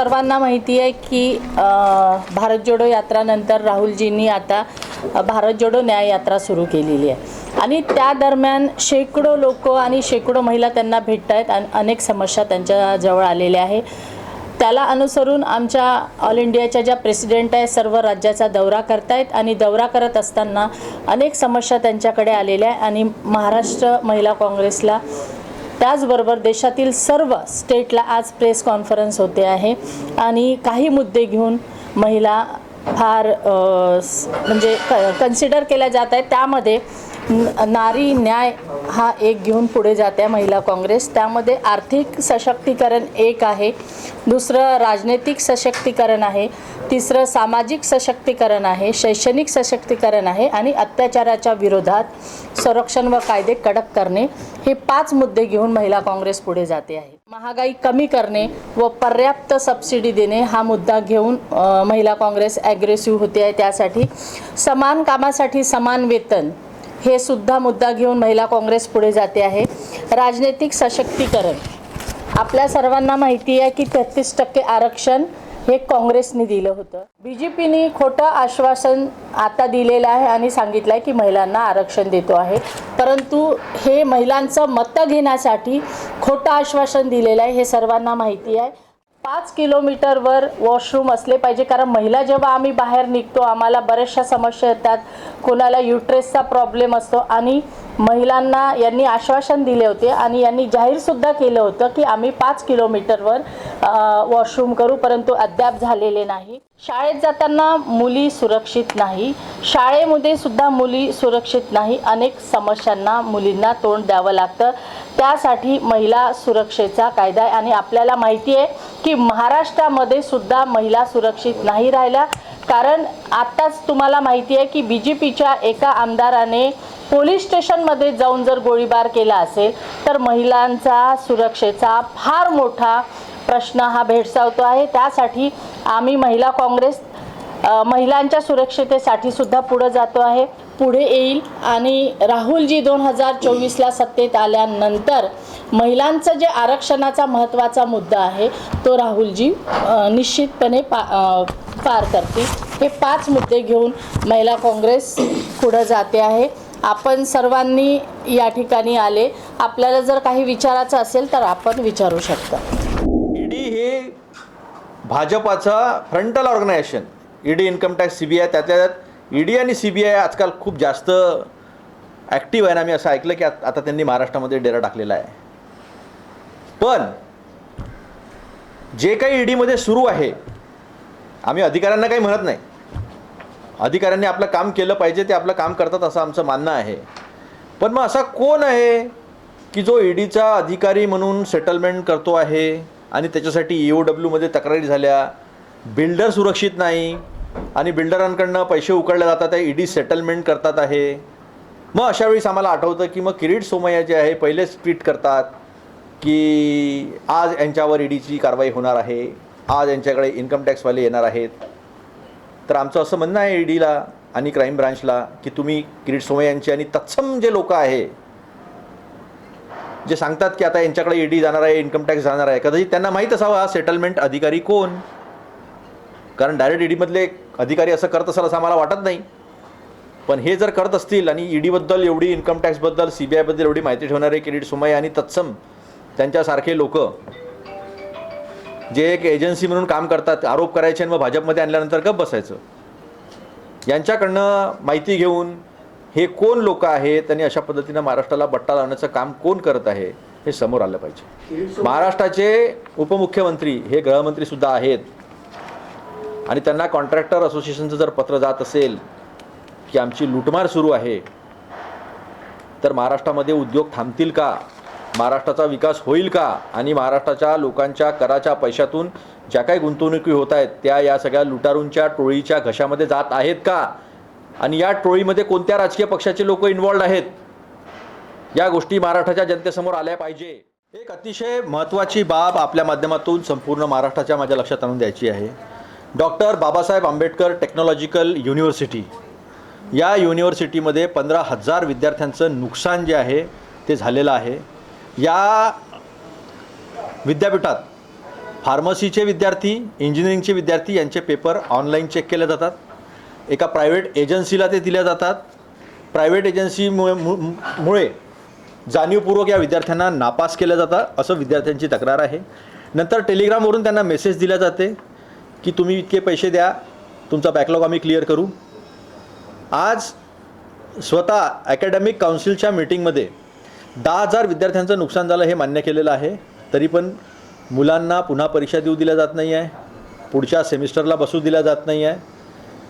सर्वांना माहिती आहे की भारत जोडो यात्रानंतर राहुलजींनी आता भारत जोडो न्याय यात्रा सुरू केलेली आहे. आणि त्या दरम्यान शेकडो लोक आणि शेकडो महिला त्यांना भेटत आहेत आणि अनेक समस्या त्यांच्याजवळ आलेल्या आहे. त्याला अनुसरून आमच्या ऑल इंडियाच्या ज्या प्रेसिडेंट आहे सर्व राज्याचा दौरा करतायत आणि दौरा करत असताना अनेक समस्या त्यांच्याकडे आलेल्या आहे. आणि महाराष्ट्र महिला काँग्रेसला त्याचबरोबर देशातील सर्व स्टेटला आज प्रेस कॉन्फरन्स होते आहे. आणि काही मुद्दे घेऊन महिला फार म्हणजे क कन्सिडर केल्या जात आहेत. त्यामध्ये नारी न्याय हा एक घेऊन पुढे जाते आहे महिला काँग्रेस. त्यामध्ये आर्थिक सशक्तीकरण एक आहे. दुसरं राजनैतिक सशक्तीकरण आहे. तिसरं सामाजिक सशक्तीकरण आहे. शैक्षणिक सशक्तीकरण आहे आणि अत्याचाराच्या विरोधात संरक्षण व कायदे कडक करणे हे पाच मुद्दे घेऊन महिला काँग्रेस पुढे जाते आहे. महागाई कमी करणे व पर्याप्त सबसिडी देणे हा मुद्दा घेऊन महिला काँग्रेस ॲग्रेसिव्ह होते आहे. त्यासाठी समान कामासाठी समान वेतन हे सुद्धा मुद्दा घेऊन महिला काँग्रेस पुढे जाते आहे. राजनैतिक सशक्तीकरण. आपल्या सर्वांना माहिती आहे की तेहतीस टक्के आरक्षण हे काँग्रेसने दिलं होतं. बी जे पीने खोटं आश्वासन आता दिलेलं आहे आणि सांगितलं आहे की महिलांना आरक्षण देतो आहे. परंतु हे महिलांचं मतं घेण्यासाठी खोटं आश्वासन दिलेलं आहे हे सर्वांना माहिती आहे. पाच किलोमीटरवर वॉशरूम असले पाहिजे कारण महिला जेव्हा आम्ही बाहेर निघतो आम्हाला बऱ्याचशा समस्या येतात. कोणाला युट्रेसचा प्रॉब्लेम असतो. आणि महिलांना यांनी आश्वासन दिले होते आणि यांनी जाहीरसुद्धा केलं होतं की आम्ही पाच किलोमीटरवर वॉशरूम करू परंतु अद्याप झालेले नाही. शाळेत जाताना मुली सुरक्षित नाही. शाळेमध्ये सुद्धा मुली सुरक्षित नाही. अनेक समस्यांना मुलींना तोंड द्यावं लागतं. त्यासाठी महिला सुरक्षेचा कायदा आहे. आणि आपल्याला माहिती आहे की महाराष्ट्रामध्ये सुद्धा महिला सुरक्षित नाही राहिल्या. कारण आत्ताच तुम्हाला माहिती आहे की बी जे पीच्या एका आमदाराने पोलीस स्टेशनमध्ये जाऊन जर गोळीबार केला असेल तर महिलांचा सुरक्षेचा फार मोठा प्रश्न हा भेडसावतो आहे. त्यासाठी आम्ही महिला काँग्रेस महिलांच्या सुरक्षितेसाठी सुद्धा पुढे जातो आहे. पुढे येईल आणि राहुलजी दोन हजार चोवीसला सत्तेत आल्यानंतर महिलांचं जे आरक्षणाचा महत्त्वाचा मुद्दा आहे तो राहुलजी निश्चितपणे पा पार करतील. हे पाच मुद्दे घेऊन महिला काँग्रेस पुढं जाते आहे. आपण सर्वांनी या ठिकाणी आले. आपल्याला जर काही विचारायचं असेल तर आपण विचारू शकता. ईडी हे भाजपाचा frontal organisation ED income tax C B I त्यातल्या त्यात ईडी आणि सी बी आय आजकाल खूप जास्त ॲक्टिव्ह आहे ना. मी असं ऐकलं की आता त्यांनी महाराष्ट्रामध्ये डेरा टाकलेला आहे. पण जे काही ईडीमध्ये सुरू आहे आम्ही अधिकाऱ्यांना काही म्हणत नाही. अधिकाऱ्यांनी आपलं काम केलं पाहिजे ते आपलं काम करतात असं आमचं मानणं आहे. पण मग असा कोण आहे की जो ईडीचा अधिकारी म्हणून सेटलमेंट करतो आहे आणि त्याच्यासाठी ई ओ डब्ल्यूमध्ये तक्रारी झाल्या बिल्डर सुरक्षित नाही आणि बिल्डरांकडनं पैसे उकळले जातात आहे ईडी सेटलमेंट करतात आहे. मग अशा वेळेस आम्हाला आठवतं की मग किरीट सोमय्या जे आहे पहिलेच ट्विट करतात की आज यांच्यावर ईडीची कारवाई होणार आहे आज यांच्याकडे इन्कम टॅक्सवाले येणार आहेत. तर आमचं असं म्हणणं आहे ईडीला आणि क्राईम ब्रांचला की तुम्ही किरीट सोमय्या आणि तत्सम जे लोक आहे जे सांगतात की आता यांच्याकडे ईडी जाणार आहे इन्कम टॅक्स जाणार आहे कदाचित त्यांना माहीत असावं हा सेटलमेंट अधिकारी कोण? कारण डायरेक्ट ईडीमधले अधिकारी असं करत असाल असं आम्हाला वाटत नाही. पण हे जर करत असतील आणि ईडीबद्दल एवढी इन्कम टॅक्सबद्दल सी बी आयबद्दल एवढी माहिती ठेवणारे किरीट सोमय्या आणि तत्सम त्यांच्यासारखे लोक जे एक एजन्सी म्हणून काम करतात आरोप करायचे आणि मग भाजपमध्ये आणल्यानंतर गप बसायचं. यांच्याकडनं माहिती घेऊन हे कोण लोक आहेत आणि अशा पद्धतीनं महाराष्ट्राला बट्टा लावण्याचं काम कोण करत आहे हे समोर आलं पाहिजे. महाराष्ट्राचे उपमुख्यमंत्री हे गृहमंत्रीसुद्धा आहेत. आणि त्यांना कॉन्ट्रॅक्टर असोसिएशनचं जर पत्र जात असेल की आमची लुटमार सुरू आहे तर महाराष्ट्रामध्ये उद्योग थांबतील का? महाराष्ट्राचा विकास होईल का? आणि महाराष्ट्राच्या लोकांच्या कराच्या पैशातून ज्या काही गुंतवणुकी होत आहेत त्या या सगळ्या लुटारूंच्या टोळीच्या घशामध्ये जात आहेत का? आणि या टोळीमध्ये कोणत्या राजकीय पक्षाचे लोक इन्वॉल्ड आहेत? या गोष्टी महाराष्ट्राच्या जनतेसमोर आल्या पाहिजे. एक अतिशय महत्त्वाची बाब आपल्या माध्यमातून संपूर्ण महाराष्ट्राच्या माझ्या लक्षात आणून द्यायची आहे. Doctor Babasaheb Ambedkar technological university. या युनिव्हर्सिटीमध्ये पंधरा हजार विद्यार्थ्यांचं नुकसान जे आहे ते झालेलं आहे. या विद्यापीठात फार्मसीचे विद्यार्थी इंजिनिअरिंगचे विद्यार्थी यांचे पेपर ऑनलाईन चेक केले जातात. एका प्रायव्हेट एजन्सीला ते दिल्या जातात. प्रायव्हेट एजन्सीमुळे मु- मुळे जाणीवपूर्वक या विद्यार्थ्यांना नापास केल्या जातात असं विद्यार्थ्यांची तक्रार आहे. नंतर टेलिग्रामवरून त्यांना मेसेज दिला जाते. की तुम्ही इतके पैसे द्या तुमचा बॅकलॉग आम्ही क्लिअर करू. आज स्वतः अकॅडमिक काउन्सिलच्या मीटिंगमध्ये दहा हजार विद्यार्थ्यांचं नुकसान झालं हे मान्य केलेलं आहे. तरी पण मुलांना पुन्हा परीक्षा देऊ दिल्या जात नाही आहे पुढच्या सेमिस्टरला बसू दिल्या जात नाही आहे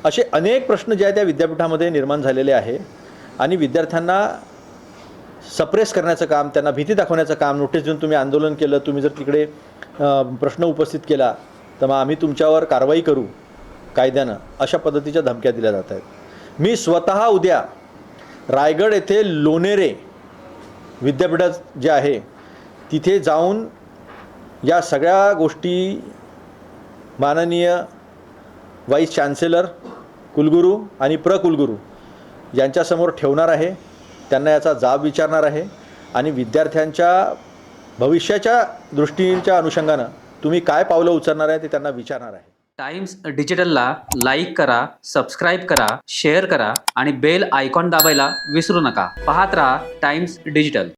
असे अनेक प्रश्न जे आहेत त्या विद्यापीठामध्ये निर्माण झालेले आहे. आणि विद्यार्थ्यांना सप्रेस करण्याचं काम त्यांना भीती दाखवण्याचं काम नोटीस देऊन तुम्ही आंदोलन केलं तुम्ही जर तिकडे प्रश्न उपस्थित केला तर मग आम्ही तुमच्यावर कारवाई करू कायद्यानं अशा पद्धतीच्या धमक्या दिल्या जात आहेत. मी स्वतः उद्या रायगड येथे लोणेरे विद्यापीठात जे आहे तिथे जाऊन या सगळ्या गोष्टी माननीय वाईस चान्सेलर कुलगुरू आणि प्रकुलगुरू यांच्यासमोर ठेवणार आहे. त्यांना याचा जाब विचारणार आहे आणि विद्यार्थ्यांच्या भविष्याच्या दृष्टीच्या अनुषंगानं तुम्ही काय पावलं उचलणार आहे ते त्यांना विचारणार आहे. टाइम्स डिजिटलला लाईक करा सबस्क्राईब करा शेअर करा आणि बेल आयकॉन दाबायला विसरू नका. पाहत रहा टाइम्स डिजिटल.